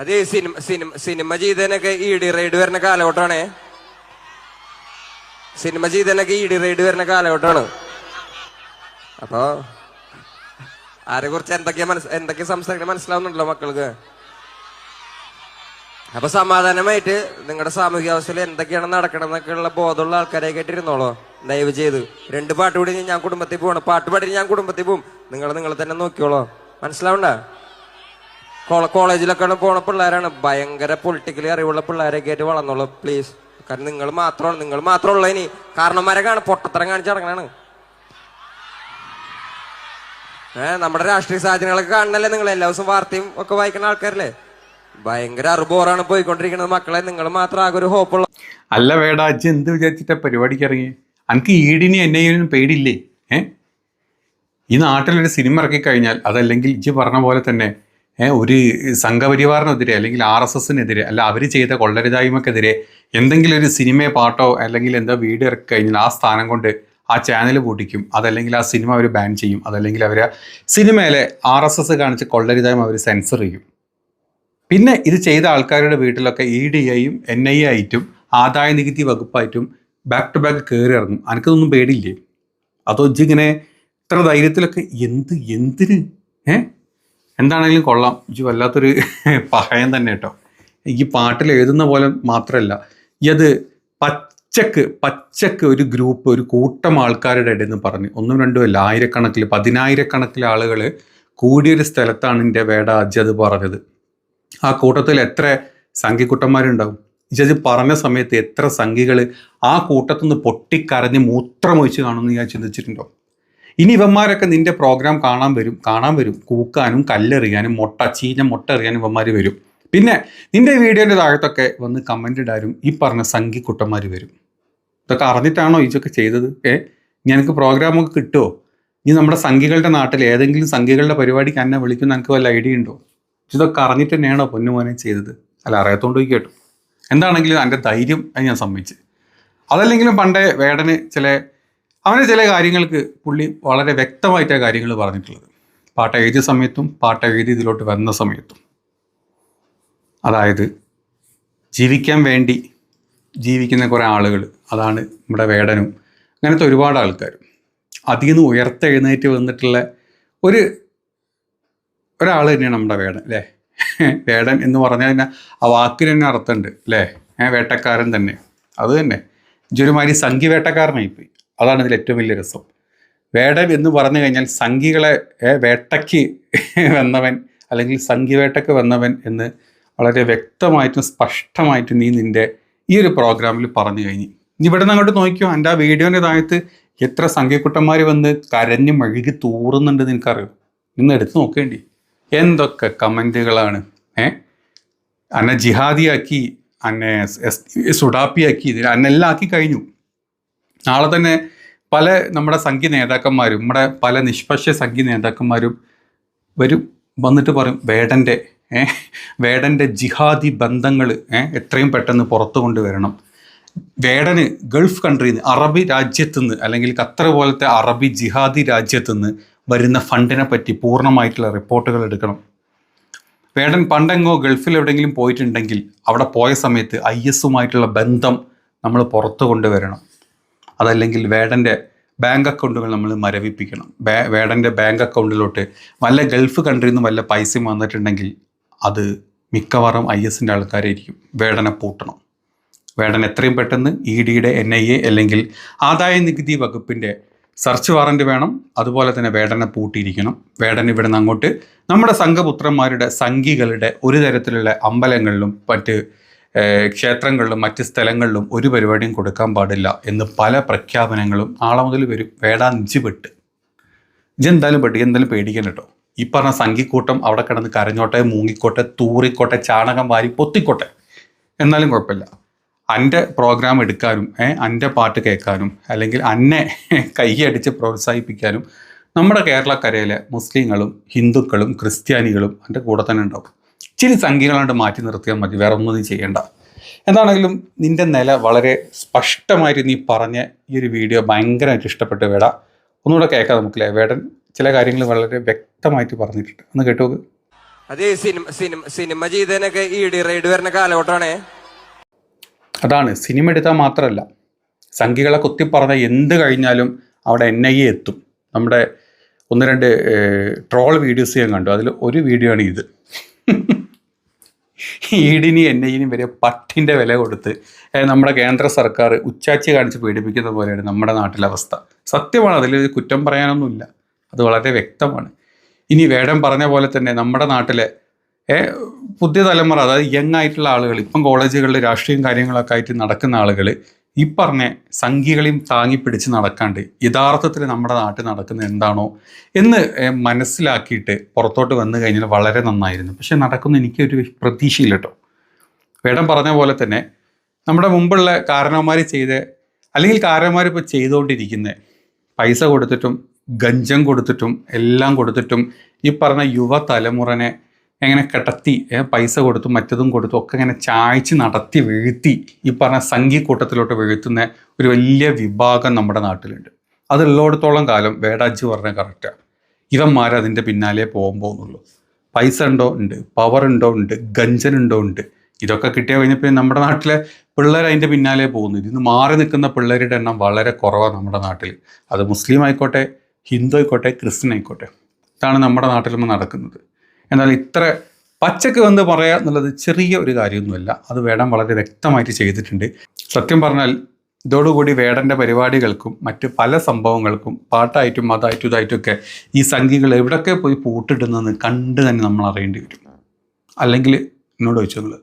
അത് cinema cinema cinema ചെയ്തതിനൊക്കെ E D raid വരുന്ന കാലഘട്ടമാണേ. സിനിമ ചെയ്തതിനൊക്കെ ഇ ഡി റൈഡ് വരുന്ന കാലഘട്ടമാണ്. അപ്പൊ ആരെ കുറിച്ച് എന്തൊക്കെയാ മനസ് എന്തൊക്കെ സംസാരിക്കണം മനസ്സിലാവുന്നുണ്ടല്ലോ മക്കൾക്ക്. അപ്പൊ സമാധാനമായിട്ട് നിങ്ങളുടെ സാമൂഹിക അവസ്ഥയിൽ എന്തൊക്കെയാണ് നടക്കണം എന്നൊക്കെയുള്ള ബോധമുള്ള ആൾക്കാരെ കേട്ടിരുന്നോളോ. ദയവ് ചെയ്ത് രണ്ട് പാട്ട് കൂടി ഞാൻ കുടുംബത്തിൽ പോകണം പാട്ട് പാടി ഞാൻ കുടുംബത്തിൽ പോകും നിങ്ങൾ നിങ്ങൾ തന്നെ നോക്കിയോളോ മനസ്സിലാവണ്ട? കോളേജിലൊക്കെ പോണ പിള്ളേരാണ്. ഭയങ്കര പൊളിറ്റിക്കലി അറിവുള്ള പിള്ളേരൊക്കെ ആയിട്ട് വളർന്നോളൂ പ്ലീസ് കാരണം നിങ്ങൾ മാത്രമാണ് നിങ്ങൾ മാത്രമുള്ള ഇനി. കാരണന്മാരെ കാണും. പൊട്ടത്തരം കാണിച്ച് ഏഹ് നമ്മുടെ രാഷ്ട്രീയ സാധനങ്ങളൊക്കെ കാണണല്ലേ നിങ്ങൾ. എല്ലാ ദിവസവും വാർത്തയും ഒക്കെ വായിക്കുന്ന ആൾക്കാരല്ലേ? ഭയങ്കര അറുബോറാണ് പോയിക്കൊണ്ടിരിക്കുന്നത് മക്കളെ. നിങ്ങൾ മാത്രം ആകെ ഒരു ഹോപ്പുള്ള അല്ല വേടാ അജ്ജ് എന്ത് വിചാരിച്ചിട്ടാ പരിപാടിക്ക് ഇറങ്ങി എനിക്ക് ഈടിനെ എന്നെയും പേടില്ലേ ഏ? ഈ നാട്ടിലൊരു സിനിമ ഇറക്കി കഴിഞ്ഞാൽ അതല്ലെങ്കിൽ ഇജ്ജ് പറഞ്ഞ പോലെ തന്നെ ഒരു സംഘപരിവാറിനെതിരെ അല്ലെങ്കിൽ ആർ എസ് എസിനെതിരെ അല്ല അവർ ചെയ്ത കൊള്ളരുതായ്മക്കെതിരെ എന്തെങ്കിലും ഒരു സിനിമയെ പാട്ടോ അല്ലെങ്കിൽ എന്താ വീഡിയോ ഇറക്കി കഴിഞ്ഞാൽ ആ സ്ഥാനം കൊണ്ട് ആ ചാനൽ പൂട്ടിക്കും. അതല്ലെങ്കിൽ ആ സിനിമ അവർ ബാൻ ചെയ്യും. അതല്ലെങ്കിൽ അവർ സിനിമയിലെ ആർ എസ് എസ് കാണിച്ച് കൊള്ളരുതായ്മ അവർ സെൻസർ ചെയ്യും. പിന്നെ ഇത് ചെയ്ത ആൾക്കാരുടെ വീട്ടിലൊക്കെ ഇ ഡി ഐയും എൻ ഐ ആയിട്ടും ആദായ നികുതി വകുപ്പായിട്ടും ബാക്ക് ടു ബാക്ക് കയറി ഇറങ്ങും. അനക്കതൊന്നും പേടിയില്ലേ? അതോ ഇജ്ജിങ്ങനെ ഇത്ര ധൈര്യത്തിലൊക്കെ എന്ത് എന്തിന്? ഏ? എന്താണെങ്കിലും കൊള്ളാം. എനിക്ക് വല്ലാത്തൊരു പഹയം തന്നെ കേട്ടോ. എനിക്ക് പാട്ടിൽ എഴുതുന്ന പോലെ മാത്രമല്ല അത് പച്ചക്ക് പച്ചക്ക് ഒരു ഗ്രൂപ്പ് ഒരു കൂട്ടം ആൾക്കാരുടെ ഇടയിൽ നിന്ന് പറഞ്ഞ്. ഒന്നും രണ്ടും അല്ല ആയിരക്കണക്കിൽ പതിനായിരക്കണക്കിൽ ആളുകൾ കൂടിയൊരു സ്ഥലത്താണ് എന്റെ വേട അജ് അത് പറഞ്ഞത്. ആ കൂട്ടത്തിൽ എത്ര സംഘിക്കുട്ടന്മാരുണ്ടാവും? ജജ് പറഞ്ഞ സമയത്ത് എത്ര സംഘികൾ ആ കൂട്ടത്തുനിന്ന് പൊട്ടിക്കരഞ്ഞ് മൂത്രമൊഴിച്ച് കാണുമെന്ന് ഞാൻ ചിന്തിച്ചിട്ടുണ്ടോ? ഇനി ഇവന്മാരൊക്കെ നിന്റെ പ്രോഗ്രാം കാണാൻ വരും. കാണാൻ വരും. കൂക്കാനും കല്ലെറിയാനും മുട്ട ചീഞ്ഞ മുട്ട എറിയാനും ഇവന്മാർ വരും. പിന്നെ നിന്റെ വീഡിയോന്റെ താഴത്തൊക്കെ വന്ന് കമന്റ് ഇടാനും ഈ പറഞ്ഞ സംഘിക്കുട്ടന്മാർ വരും. ഇതൊക്കെ അറിഞ്ഞിട്ടാണോ ഇതൊക്കെ ചെയ്തത്? ഏ? എനിക്ക് പ്രോഗ്രാമൊക്കെ കിട്ടുമോ ഇനി നമ്മുടെ സംഘികളുടെ നാട്ടിൽ ഏതെങ്കിലും സംഘികളുടെ പരിപാടിക്ക് എന്നെ വിളിക്കുന്ന എനിക്ക് വല്ല ഐഡിയ ഉണ്ടോ? ഇതൊക്കെ അറിഞ്ഞിട്ട് തന്നെയാണോ പൊന്നുമോനെ ചെയ്തത്? അല്ല അറിയാത്തോണ്ട് കേട്ടു. എന്താണെങ്കിലും എന്റെ ധൈര്യം അത് ഞാൻ സമ്മതിച്ച്. അതല്ലെങ്കിലും പണ്ടേ വേടന് ചില അവന് ചില കാര്യങ്ങൾക്ക് പുള്ളി വളരെ വ്യക്തമായിട്ടാണ് കാര്യങ്ങൾ പറഞ്ഞിട്ടുള്ളത്. പാട്ട് എഴുതിയ സമയത്തും പാട്ട് എഴുതി ഇതിലോട്ട് വന്ന സമയത്തും. അതായത് ജീവിക്കാൻ വേണ്ടി ജീവിക്കുന്ന കുറേ ആളുകൾ അതാണ് നമ്മുടെ വേടനും അങ്ങനത്തെ ഒരുപാട് ആൾക്കാർ അതിൽ നിന്ന് ഉയർത്തെഴുന്നേറ്റ് വന്നിട്ടുള്ള ഒരു ഒരാൾ തന്നെയാണ് നമ്മുടെ വേടൻ അല്ലേ? വേടൻ എന്ന് പറഞ്ഞാൽ തന്നെ ആ വാക്കിന് തന്നെ അർത്ഥമുണ്ട് അല്ലേ? വേട്ടക്കാരൻ തന്നെ. അത് തന്നെ. ഇജൊരുമാതിരി സംഖ്യ വേട്ടക്കാരനായിപ്പോയി അതാണ് ഇതിൽ ഏറ്റവും വലിയ രസം. വേടൻ എന്ന് പറഞ്ഞു കഴിഞ്ഞാൽ സംഘികളെ വേട്ടയ്ക്ക് വന്നവൻ അല്ലെങ്കിൽ സംഘി വേട്ടയ്ക്ക് വന്നവൻ എന്ന് വളരെ വ്യക്തമായിട്ടും സ്പഷ്ടമായിട്ടും നീ നിന്റെ ഈ ഒരു പ്രോഗ്രാമിൽ പറഞ്ഞു കഴിഞ്ഞു. ഇവിടെ നിന്ന് അങ്ങോട്ട് നോക്കിയോ? എന്റെ ആ വീഡിയോന്റെ താഴത്ത് എത്ര സംഘിക്കുട്ടന്മാർ വന്ന് കരഞ്ഞ് മഴുകി തൂറുന്നുണ്ട് നിനക്കറിയോ? ഇന്ന് എടുത്ത് നോക്കേണ്ടി. എന്തൊക്കെ കമന്റുകളാണ് ഏ? അന്നെ ജിഹാദിയാക്കി അന്നെ സുഡാപ്പിയാക്കി അന്നെല്ലാം ആക്കി കഴിഞ്ഞു. നാളെ തന്നെ പല നമ്മുടെ സംഘി നേതാക്കന്മാരും നമ്മുടെ പല നിഷ്പക്ഷ സംഘി നേതാക്കന്മാരും വരും വന്നിട്ട് പറയും വേടന്റെ വേടന്റെ ജിഹാദി ബന്ധങ്ങൾ എത്രയും പെട്ടെന്ന് പുറത്തു കൊണ്ടുവരണം. വേടന് ഗൾഫ് കൺട്രിയിൽ നിന്ന് അറബി രാജ്യത്തുനിന്ന് അല്ലെങ്കിൽ ഖത്തർ പോലത്തെ അറബി ജിഹാദി രാജ്യത്തുനിന്ന് വരുന്ന ഫണ്ടിനെ പറ്റി പൂർണമായിട്ടുള്ള റിപ്പോർട്ടുകൾ എടുക്കണം. വേടൻ പണ്ടെങ്ങോ ഗൾഫിൽ എവിടെയെങ്കിലും പോയിട്ടുണ്ടെങ്കിൽ അവിടെ പോയ സമയത്ത് ഐ എസുമായിട്ടുള്ള ബന്ധം നമ്മൾ പുറത്തു കൊണ്ടുവരണം. അതല്ലെങ്കിൽ വേടന്റെ ബാങ്ക് അക്കൗണ്ടുകൾ നമ്മൾ മരവിപ്പിക്കണം. ബേ വേടന്റെ ബാങ്ക് അക്കൗണ്ടിലോട്ട് വല്ല ഗൾഫ് കൺട്രിയിൽ നിന്ന് വല്ല പൈസയും വന്നിട്ടുണ്ടെങ്കിൽ അത് മിക്കവാറും ഐ എസിന്റെ ആൾക്കാരായിരിക്കും. വേടനെ പൂട്ടണം. വേടൻ എത്രയും പെട്ടെന്ന് ഇ ഡിയുടെ എൻ ഐ എ അല്ലെങ്കിൽ ആദായ നികുതി വകുപ്പിന്റെ സെർച്ച് വാറന്റ് വേണം. അതുപോലെ തന്നെ വേടനെ പൂട്ടിയിരിക്കണം. വേടൻ ഇവിടെ നിന്ന് അങ്ങോട്ട് നമ്മുടെ സംഘപുത്രന്മാരുടെ സംഘികളുടെ ഒരു തരത്തിലുള്ള അമ്പലങ്ങളിലും മറ്റ് ക്ഷേത്രങ്ങളിലും മറ്റ് സ്ഥലങ്ങളിലും ഒരു പരിപാടിയും കൊടുക്കാൻ പാടില്ല എന്ന് പല പ്രഖ്യാപനങ്ങളും നാളെ മുതൽ വരും. വേടാ നെഞ്ചുപെട്ട്. ഇജെന്തായാലും പെട്ടി എന്തായാലും പേടിക്കണം കേട്ടോ. ഈ പറഞ്ഞ സംഘിക്കൂട്ടം അവിടെ കിടന്ന് കരഞ്ഞോട്ടെ മൂങ്ങിക്കോട്ടെ തൂറിക്കോട്ടെ ചാണകം വാരി പൊത്തിക്കോട്ടെ. എന്നാലും കുഴപ്പമില്ല. എന്റെ പ്രോഗ്രാം എടുക്കാനും അന്റെ പാട്ട് കേൾക്കാനും അല്ലെങ്കിൽ അന്നെ കൈയടിച്ച് പ്രോത്സാഹിപ്പിക്കാനും നമ്മുടെ കേരളക്കരയിലെ മുസ്ലിങ്ങളും ഹിന്ദുക്കളും ക്രിസ്ത്യാനികളും എന്റെ കൂടെ തന്നെ ഉണ്ടാവും. ഇച്ചിരി സംഖ്യകളായിട്ട് മാറ്റി നിർത്തിയാൽ മതി വേറെ ഒന്നും നീ ചെയ്യേണ്ട. എന്താണെങ്കിലും നിന്റെ നില വളരെ സ്പഷ്ടമായിട്ട് നീ പറഞ്ഞ ഈ ഒരു വീഡിയോ ഭയങ്കരമായിട്ട് ഇഷ്ടപ്പെട്ട് വേട. ഒന്നുകൂടെ കേൾക്കാം നമുക്കല്ലേ? വേടൻ ചില കാര്യങ്ങൾ വളരെ വ്യക്തമായിട്ട് പറഞ്ഞിട്ടുണ്ട്. ഒന്ന് കേട്ടു അതേ സിനിമ സിനിമ സിനിമ ചെയ്തതിനൊക്കെ ഈ റെയ്ഡ് റൈഡ് വരുന്ന കാലഘട്ടമാണേ. അതാണ് സിനിമ എടുത്താൽ മാത്രമല്ല സംഖ്യകളെ കുത്തി പറഞ്ഞ എന്ത് കഴിഞ്ഞാലും അവിടെ എൻ ഐ എ എത്തും. നമ്മുടെ ഒന്ന് രണ്ട് ട്രോൾ വീഡിയോസ് ഞാൻ കണ്ടു. അതിൽ ഒരു വീഡിയോ ആണ് ഇത്. ഈടിനും ഐനും വരെ പട്ടിന്റെ വില കൊടുത്ത് നമ്മുടെ കേന്ദ്ര സർക്കാർ ഉച്ചാച്ചി കാണിച്ച് പീഡിപ്പിക്കുന്ന പോലെയാണ് നമ്മുടെ നാട്ടിലെ അവസ്ഥ. സത്യമാണ് അതിൽ കുറ്റം പറയാനൊന്നുമില്ല. അത് വളരെ വ്യക്തമാണ്. ഇനി വേടം പറഞ്ഞ പോലെ തന്നെ നമ്മുടെ നാട്ടിലെ പുതിയ തലമുറ അതായത് യങ് ആയിട്ടുള്ള ആളുകൾ ഇപ്പം കോളേജുകളിൽ രാഷ്ട്രീയം കാര്യങ്ങളൊക്കെ ആയിട്ട് നടക്കുന്ന ആളുകൾ ഈ പറഞ്ഞ സംഖ്യകളെയും താങ്ങി പിടിച്ച് നടക്കാണ്ട് യഥാർത്ഥത്തിൽ നമ്മുടെ നാട്ടിൽ നടക്കുന്നത് എന്താണോ എന്ന് മനസ്സിലാക്കിയിട്ട് പുറത്തോട്ട് വന്നു കഴിഞ്ഞാൽ വളരെ നന്നായിരുന്നു. പക്ഷെ നടക്കുന്ന എനിക്കൊരു പ്രതീക്ഷയില്ല കേട്ടോ. വേടം പറഞ്ഞ പോലെ തന്നെ നമ്മുടെ മുമ്പുള്ള കാരണവന്മാർ ചെയ്ത അല്ലെങ്കിൽ കാരണവന്മാർ ഇപ്പോൾ ചെയ്തുകൊണ്ടിരിക്കുന്ന പൈസ കൊടുത്തിട്ടും ഗഞ്ചം കൊടുത്തിട്ടും എല്ലാം കൊടുത്തിട്ടും ഈ പറഞ്ഞ യുവതലമുറനെ എങ്ങനെ കിടത്തി പൈസ കൊടുത്തും മറ്റതും കൊടുത്തും ഒക്കെ ഇങ്ങനെ ചായച്ച് നടത്തി വീഴ്ത്തി ഈ പറഞ്ഞ സംഘീകൂട്ടത്തിലോട്ട് വീഴ്ത്തുന്ന ഒരു വലിയ വിഭാഗം നമ്മുടെ നാട്ടിലുണ്ട്. അതുള്ളിടത്തോളം കാലം വേടാജി പറഞ്ഞ കറക്റ്റാണ് ഇവന്മാർ അതിന്റെ പിന്നാലെ പോകാൻ പോകുന്നുള്ളൂ. പൈസ ഉണ്ടോ? ഉണ്ട്. പവർ ഉണ്ടോ? ഉണ്ട്. ഗഞ്ചൻ ഉണ്ടോ? ഉണ്ട്. ഇതൊക്കെ കിട്ടിയ കഴിഞ്ഞപ്പോൾ നമ്മുടെ നാട്ടിലെ പിള്ളേർ അതിന്റെ പിന്നാലെ പോകുന്നു. ഇതിന്ന് മാറി നിൽക്കുന്ന പിള്ളേരുടെ എണ്ണം വളരെ കുറവാണ് നമ്മുടെ നാട്ടിൽ അത് മുസ്ലിം ആയിക്കോട്ടെ ഹിന്ദു ആയിക്കോട്ടെ ക്രിസ്ത്യൻ ആയിക്കോട്ടെ. ഇതാണ് നമ്മുടെ നാട്ടിലും നടക്കുന്നത്. എന്നാൽ ഇത്ര പച്ചക്ക് വന്ന് പറയുക എന്നുള്ളത് ചെറിയ ഒരു കാര്യമൊന്നുമല്ല. അത് വേടം വളരെ വ്യക്തമായിട്ട് ചെയ്തിട്ടുണ്ട്. സത്യം പറഞ്ഞാൽ ഇതോടുകൂടി വേടന്റെ പരിപാടികൾക്കും മറ്റ് പല സംഭവങ്ങൾക്കും പാട്ടായിട്ടും അതായിട്ടും ഇതായിട്ടുമൊക്കെ ഈ സംഖ്യകൾ എവിടെയൊക്കെ പോയി പൂട്ടിടുന്നതെന്ന് കണ്ട് തന്നെ നമ്മൾ അറിയേണ്ടി വരും. അല്ലെങ്കിൽ എന്നോട് ചോദിച്ചു നിങ്ങൾ